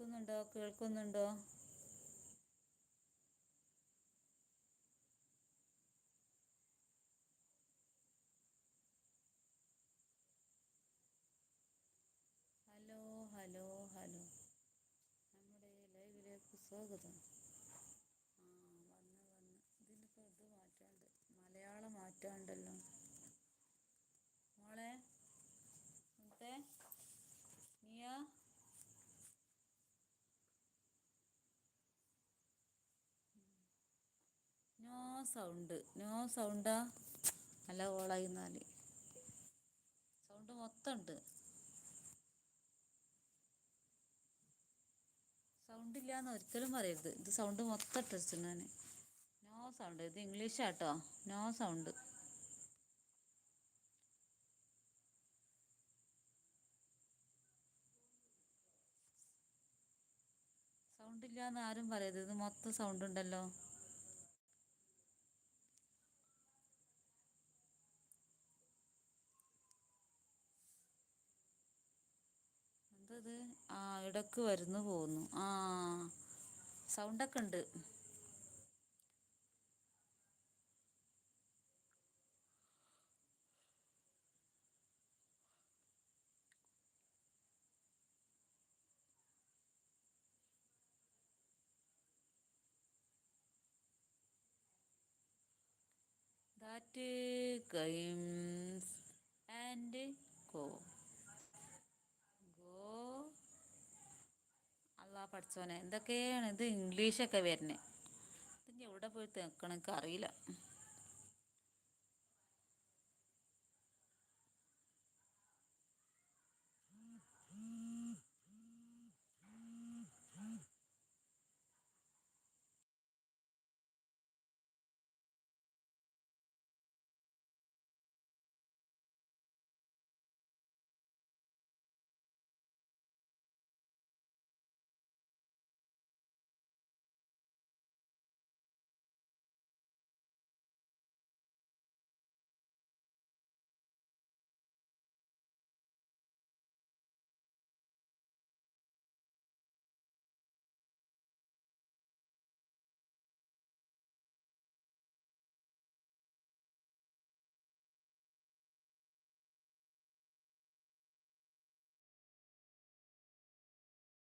കേൾക്കുന്നുണ്ടോ? കേൾക്കുന്നുണ്ടോ? Hello hello hello. നമ്മുടെ ലൈവിലേക്ക് സ്വാഗതം. ആ വന്ന് വന്ന്. ഇതിലിപ്പോൾ ഇത് മാറ്റാണ്ട്. മലയാളം മാറ്റാണ്ടല്ലോ മോളെ മുത്തേ മിയ നോ സൗണ്ട്. നോ സൗണ്ടാ? നല്ല കോളായി എന്നാൽ സൗണ്ട് മൊത്തം ഉണ്ട് സൗണ്ട് ഇല്ലാന്ന് ഒരിക്കലും പറയരുത്. ഇത് സൗണ്ട് മൊത്തം ഇട്ടിച്ചു ഞാൻ നോ സൗണ്ട്. ഇത് ഇംഗ്ലീഷാട്ടോ. No sound. സൗണ്ട് ഇല്ലാന്ന് ആരും പറയരുത്. ഇത് മൊത്തം സൗണ്ട് ഉണ്ടല്ലോ എന്തത് ആ ഇടയ്ക്ക് വരുന്നു പോകുന്നു. ആ സൗണ്ടൊക്കെ ഉണ്ട് ദാറ്റ് ഗെയിംസ് ആൻഡ് ഗോ പഠിച്ചോനെ. എന്തൊക്കെയാണ് ഇത് ഇംഗ്ലീഷൊക്കെ വരുന്നത് ഇതിന് എവിടെ പോയി നിൽക്കണം എനിക്ക് അറിയില്ല